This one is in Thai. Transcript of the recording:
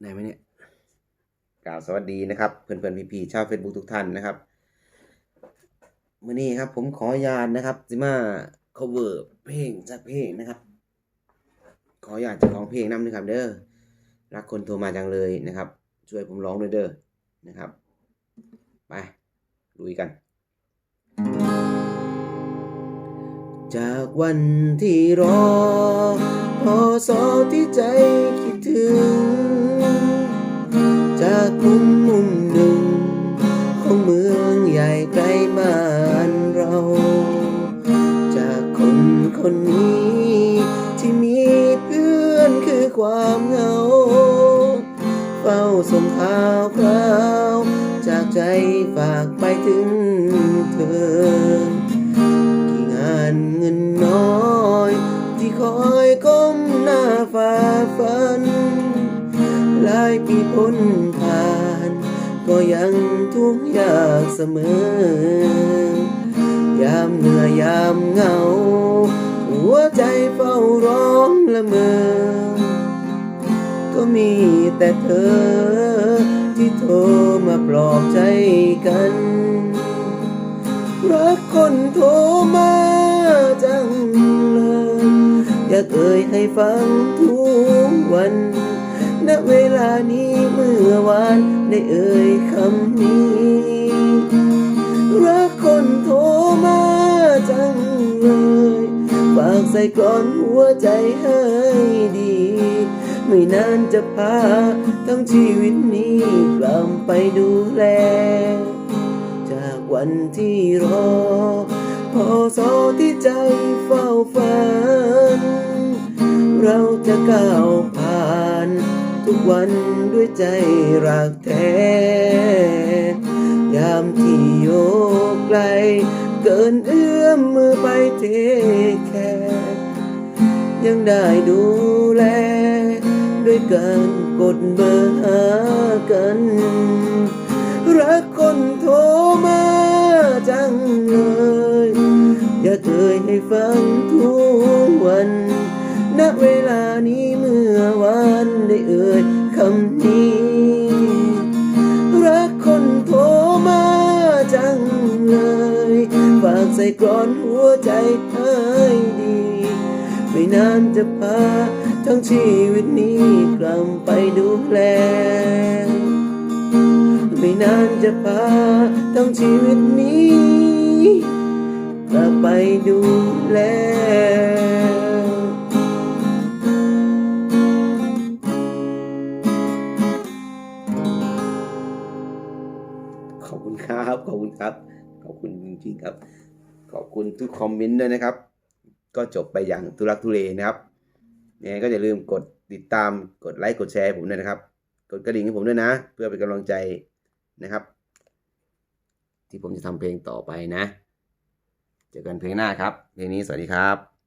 ไหนไหมเนี่ยกล่าวสวัสดีนะครับ เพื่อนๆพี่ๆชาวเฟซบุ๊กทุกท่านนะครับมื่อนี้ครับ ผมขออนุญาตนะครับจิมา cover เพลงจากเพลงนะครับ ขออนุญาตจะร้องเพลงนำด้วยครับ เด้อรักคนโทรมาจังเลยนะครับ ช่วยผมร้องด้วยเด้อนะครับ ไปลุยกันจากวันที่รอพอสอที่ใจคิดถึง คนนนี้ ที่มีเพื่อนคือความเหงา เฝ้าส่งข่าวคราว จากใจฝากไปถึงเธอ กี่งานเงินน้อย ที่คอยก้มหน้าฝ่าฟันหลายปีพ้นผ่าน ก็ยังทุกข์ยากเสมอ ยามเหนื่อยยามเหงา ละเมอก็มีแต่เธอ ที่โทรมาปลอบใจกัน รักคนโทรมาจังเลย อยากเอ่ยให้ฟังทุกวันณเวลานี้เมื่อวานได้เอ่ยคำนี้ ส่กลอนหัวใจให้ดี ไม่นานจะพาทั้งชีวิตนี้กลับไปดูแล จากวันที่รอ พอสอที่ใจเฝ้าฝัน เราจะก้าวผ่านทุกวันด้วยใจรักแท้ยามที่โยกไกล เกินเอื้อมมือไปเท ยังได้ดูแล ด้วยการกดเบอร์หากัน รักคนโทรมาจังเลย อย่าเอ่ยให้ฟังทุกวัน ณเวลานี้เมื่อวานได้เอ่ยคำนี้ รักคนโทรมาจังเลย ฝากใส่กรอนหัวใจให้ดี ไม่นานจะพาทั้งชีวิตนี้กลับไปดูแลไม่นานจะพาทั้งชีวิตนี้กลับไปดูแลขอบคุณครับ ขอบคุณครับ ขอบคุณจริงๆครับ ขอบคุณทุกคอมเมนต์ด้วยนะครับ ก็จบไปอย่างทุรักทุเลนะครับยังไงก็อย่าลืมกดติดตามกดไลค์กดแชร์ผมด้วยนะครับ กดกระดิ่งให้ผมด้วยนะ เพื่อเป็นกำลังใจนะครับ ที่ผมจะทำเพลงต่อไปนะ เจอกันเพลงหน้าครับ เพลงนี้สวัสดีครับ